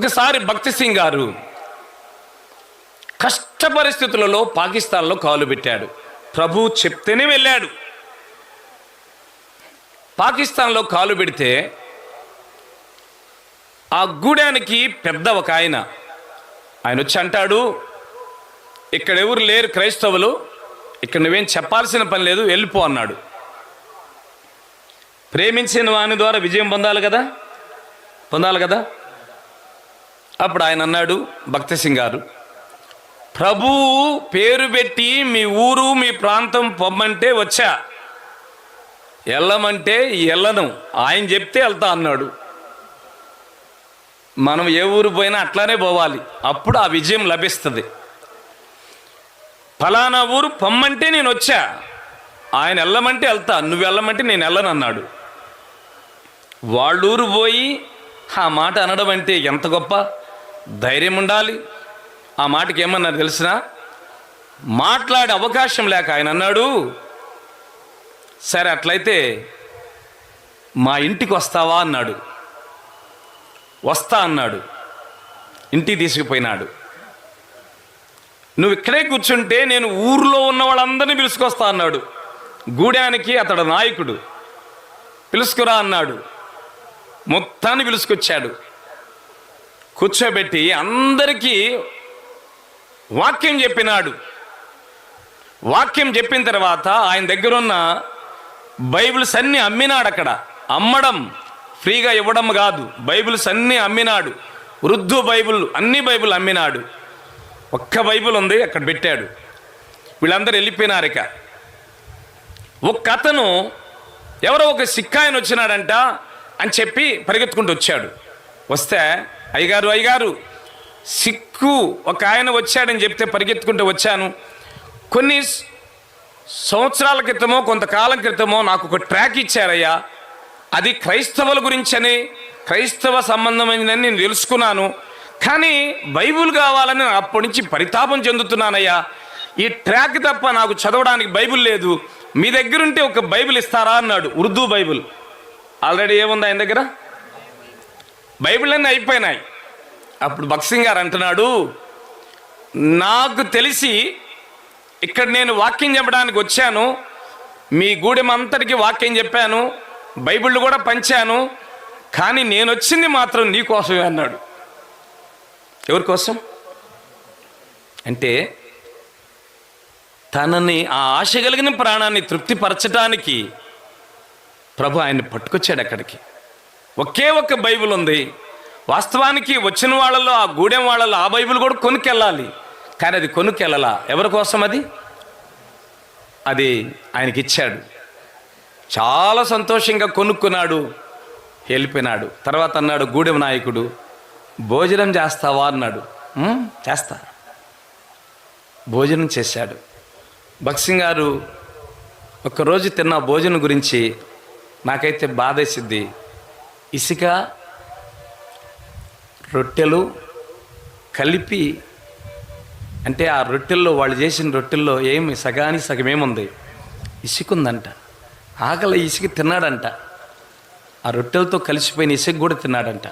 ఒకసారి భక్తి సింగ్ గారు కష్ట పరిస్థితులలో పాకిస్తాన్లో కాలు పెట్టాడు. ప్రభు చెప్తేనే వెళ్ళాడు. పాకిస్తాన్లో కాలు పెడితే ఆ గూడానికి పెద్ద ఒక ఆయన. ఆయన వచ్చి అంటాడు ఇక్కడ ఎవరు లేరు క్రైస్తవులు ఇక్కడ నువ్వేం చెప్పాల్సిన పని లేదు వెళ్ళిపో అన్నాడు. ప్రేమించిన వాని ద్వారా విజయం పొందాలి కదా? పొందాలి కదా? అప్పుడు ఆయన అన్నాడు భక్త సింగ్ గారు ప్రభు పేరు పెట్టి మీ ఊరు మీ ప్రాంతం పొమ్మంటే వచ్చా? వెళ్ళమంటే వెళ్ళను ఆయన చెప్తే వెళ్తా అన్నాడు. మనం ఏ ఊరు పోయినా అట్లానే పోవాలి. అప్పుడు ఆ విజయం లభిస్తుంది. ఫలానా ఊరు పొమ్మంటే నేను వచ్చా. ఆయన వెళ్ళమంటే వెళ్తా. నువ్వు వెళ్ళమంటే నేను వెళ్ళను అన్నాడు. వాళ్ళూరు పోయి ఆ మాట అనడం అంటే ఎంత గొప్ప? ధైర్యం ఉండాలి. ఆ మాటకి ఏమన్నారు తెలిసిన? మాట్లాడే అవకాశం లేక ఆయన అన్నాడు సరే అట్లయితే మా ఇంటికి వస్తావా? అన్నాడు. వస్తా అన్నాడు. ఇంటికి తీసుకుపోయినాడు. నువ్వు ఇక్కడే కూర్చుంటే నేను ఊర్లో ఉన్న వాళ్ళందరినీ పిలుచుకొస్తా అన్నాడు. గూడానికి అతడు నాయకుడు. పిలుసుకురా అన్నాడు. మొత్తాన్ని పిలుచుకొచ్చాడు. కూర్చోబెట్టి అందరికీ వాక్యం చెప్పినాడు. వాక్యం చెప్పిన తర్వాత ఆయన దగ్గర ఉన్న బైబిల్స్ అన్నీ అమ్మినాడు అక్కడ అమ్మడం ఫ్రీగా ఇవ్వడం కాదు. బైబిల్స్ అన్నీ అమ్మినాడు. వృద్ధు బైబిల్ అన్ని బైబిల్ అమ్మినాడు. ఒక్క బైబిల్ ఉంది అక్కడ పెట్టాడు. వీళ్ళందరూ వెళ్ళిపోయినారు ఇక. ఒక అతను ఎవరో ఒక సిక్కాయన వచ్చినాడంట అని చెప్పి పరిగెత్తుకుంటూ వచ్చాడు. వస్తే అయ్యగారు అయ్యగారు సిక్కు ఒక ఆయన వచ్చాడని చెప్తే పరిగెత్తుకుంటూ వచ్చాను. కొన్ని సంవత్సరాల క్రితమో కొంతకాలం క్రితమో నాకు ఒక ట్రాక్ ఇచ్చారయ్యా. అది క్రైస్తవుల గురించని క్రైస్తవ సంబంధమైనదని నేను తెలుసుకున్నాను. కానీ బైబుల్ కావాలని అప్పటి నుంచి పరితాపం చెందుతున్నానయ్యా. ఈ ట్రాక్ తప్ప నాకు చదవడానికి బైబిల్ లేదు. మీ దగ్గరుంటే ఒక బైబిల్ ఇస్తారా అన్నాడు. ఉర్దూ బైబిల్. ఆల్రెడీ ఏముంది ఆయన దగ్గర? బైబిల్ అన్నీ అయిపోయినాయి. అప్పుడు భక్సింగ్ గారు అంటున్నాడు నాకు తెలిసి ఇక్కడ నేను వాక్యం చెప్పడానికి వచ్చాను మీ గూడెం అంతటికి వాక్యం చెప్పాను బైబిళ్ళు కూడా పంచాను కానీ నేను వచ్చింది మాత్రం నీకోసమే అన్నాడు. ఎవరి కోసం? అంటే తనని ఆ ఆశ కలిగిన ప్రాణాన్ని తృప్తిపరచడానికి ప్రభు ఆయన్ని పట్టుకొచ్చాడు అక్కడికి. ఒకే ఒక్క బైబిల్ ఉంది. వాస్తవానికి వచ్చిన వాళ్ళలో ఆ గూడెం వాళ్ళలో ఆ బైబిల్ కూడా కొనుక్కెళ్ళాలి. కానీ అది కొనుక్కెళ్ళాలా. ఎవరి కోసం అది? అది ఆయనకి ఇచ్చాడు చాలా సంతోషంగా కొనుక్కున్నాడు. వెళ్ళిపోయినాడు. తర్వాత అన్నాడు గూడెం నాయకుడు భోజనం చేస్తావా? అన్నాడు. చేస్తా. భోజనం చేశాడు. భక్సింగ్ గారు ఒక్కరోజు తిన్న భోజనం గురించి నాకైతే బాధేసిద్ది. ఇసుక రొట్టెలు కలిపి అంటే ఆ రొట్టెల్లో వాళ్ళు చేసిన రొట్టెల్లో ఏమి సగానికి సగమేముంది ఇసుక ఉందంట ఆకలి ఇసుక తిన్నాడంట. ఆ రొట్టెలతో కలిసిపోయిన ఇసుక కూడా తిన్నాడంట.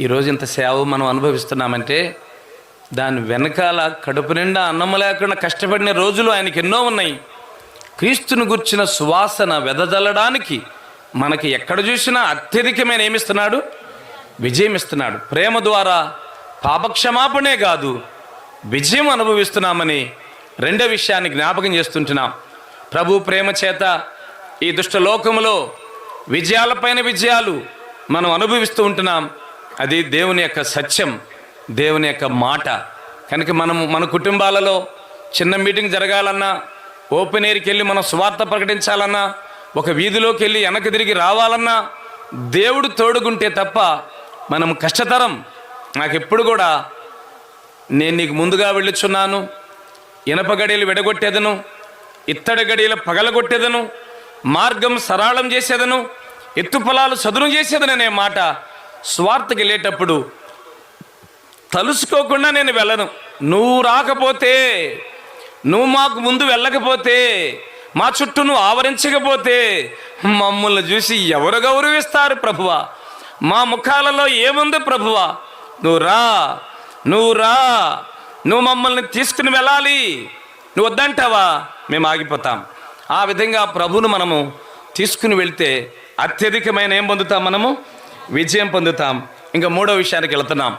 ఈరోజు ఇంత సేవ మనం అనుభవిస్తున్నామంటే దాని వెనకాల కడుపు నిండా అన్నం లేకుండా కష్టపడిన రోజులు ఆయనకి ఎన్నో ఉన్నాయి. క్రీస్తుని గుర్చిన సువాసన వెదజల్లడానికి మనకి ఎక్కడ చూసినా అత్యధికమైన ఏమిస్తున్నాడు విజయం ఇస్తున్నాడు. ప్రేమ ద్వారా పాపక్షమాపణే కాదు విజయం అనుభవిస్తున్నామని రెండో విషయాన్ని జ్ఞాపకం చేస్తుంటున్నాం. ప్రభు ప్రేమ చేత ఈ దుష్ట లోకములో విజయాలపైన విజయాలు మనం అనుభవిస్తూ ఉంటున్నాం. అది దేవుని యొక్క సత్యం దేవుని యొక్క మాట. కనుక మనం మన కుటుంబాలలో చిన్న మీటింగ్ జరగాలన్నా ఓపెన్ ఎయిర్కి వెళ్ళి మనం స్వార్థ ప్రకటించాలన్నా ఒక వీధిలోకి వెళ్ళి వెనక్కి తిరిగి రావాలన్నా దేవుడు తోడుకుంటే తప్ప మనం కష్టతరం. నాకు ఎప్పుడు కూడా నేను నీకు ముందుగా వెళ్ళుచున్నాను. ఇనప గడియలు విడగొట్టేదను ఇత్తడి గడియలు పగలగొట్టేదను మార్గం సరళం చేసేదను ఎత్తు పొలాలు చదును చేసేదననే మాట స్వార్థకి వెళ్ళేటప్పుడు తలుసుకోకుండా నేను వెళ్ళను. నువ్వు రాకపోతే నువ్వు మాకు ముందు వెళ్ళకపోతే మా చుట్టూను ఆవరించకపోతే మమ్మల్ని చూసి ఎవరు గౌరవిస్తారు ప్రభువా? మా ముఖాలలో ఏముంది ప్రభువా? నువ్వు రా నువ్వు రా నువ్వు మమ్మల్ని తీసుకుని వెళ్ళాలి. నువ్వు వద్దంటావా? మేము ఆగిపోతాం. ఆ విధంగా ప్రభువును మనము తీసుకుని వెళ్తే అత్యధికమైన ఏం పొందుతాం మనము? విజయం పొందుతాం. ఇంకా మూడో విషయానికి వెళుతున్నాం.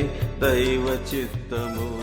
దైవ చిత్తము.